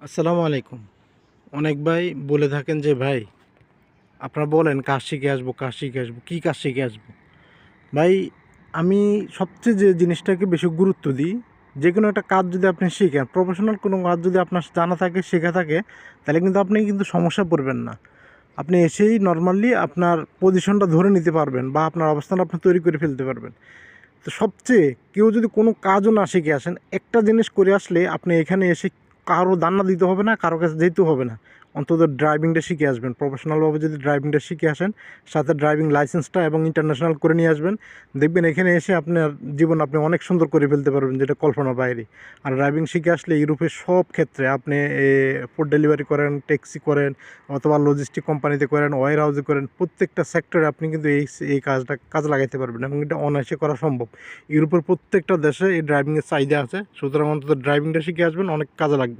আসসালামু আলাইকুম। অনেক ভাই বলে থাকেন যে, ভাই, আপনারা বলেন কাজ শিখে আসব কাজ শিখে আসব, কী কাজ শিখে আসব? ভাই, আমি সবচেয়ে যে জিনিসটাকে বেশি গুরুত্ব দিই, যে কোনো একটা কাজ যদি আপনি শিখেন প্রফেশনাল কোনো কাজ যদি আপনার জানা থাকে, শেখা থাকে, তাহলে কিন্তু আপনি কিন্তু সমস্যা পড়বেন না। আপনি এসেই নর্মালি আপনার পজিশনটা ধরে নিতে পারবেন বা আপনার অবস্থান আপনি তৈরি করে ফেলতে পারবেন। তো সবচেয়ে কেউ যদি কোনো কাজও না শিখে আসেন, একটা জিনিস করে আসলে আপনি এখানে এসে কারও দান্না দিতে হবে না কারও কাছে যেতেও হবে না। অন্তত ড্রাইভিংটা শিখে আসবেন। প্রফেশনালভাবে যদি ড্রাইভিংটা শিখে আসেন, সাথে ড্রাইভিং লাইসেন্সটা এবং ইন্টারন্যাশনাল করে নিয়ে আসবেন, দেখবেন এখানে এসে আপনার জীবন আপনি অনেক সুন্দর করে ফেলতে পারবেন যেটা কল্পনার বাইরে। আর ড্রাইভিং শিখে আসলে ইউরোপের সব ক্ষেত্রে আপনি ফুড ডেলিভারি করেন ট্যাক্সি করেন, অথবা লজিস্টিক কোম্পানিতে করেন ওয়ার হাউসে করেন, প্রত্যেকটা সেক্টরে আপনি কিন্তু এই এই কাজটা কাজ লাগাইতে পারবেন এবং এটা অনায়াসে করা সম্ভব। ইউরোপের প্রত্যেকটা দেশে এই ড্রাইভিংয়ের চাহিদা আছে, সুতরাং অন্তত ড্রাইভিংটা শিখে আসবেন, অনেক কাজে লাগবে।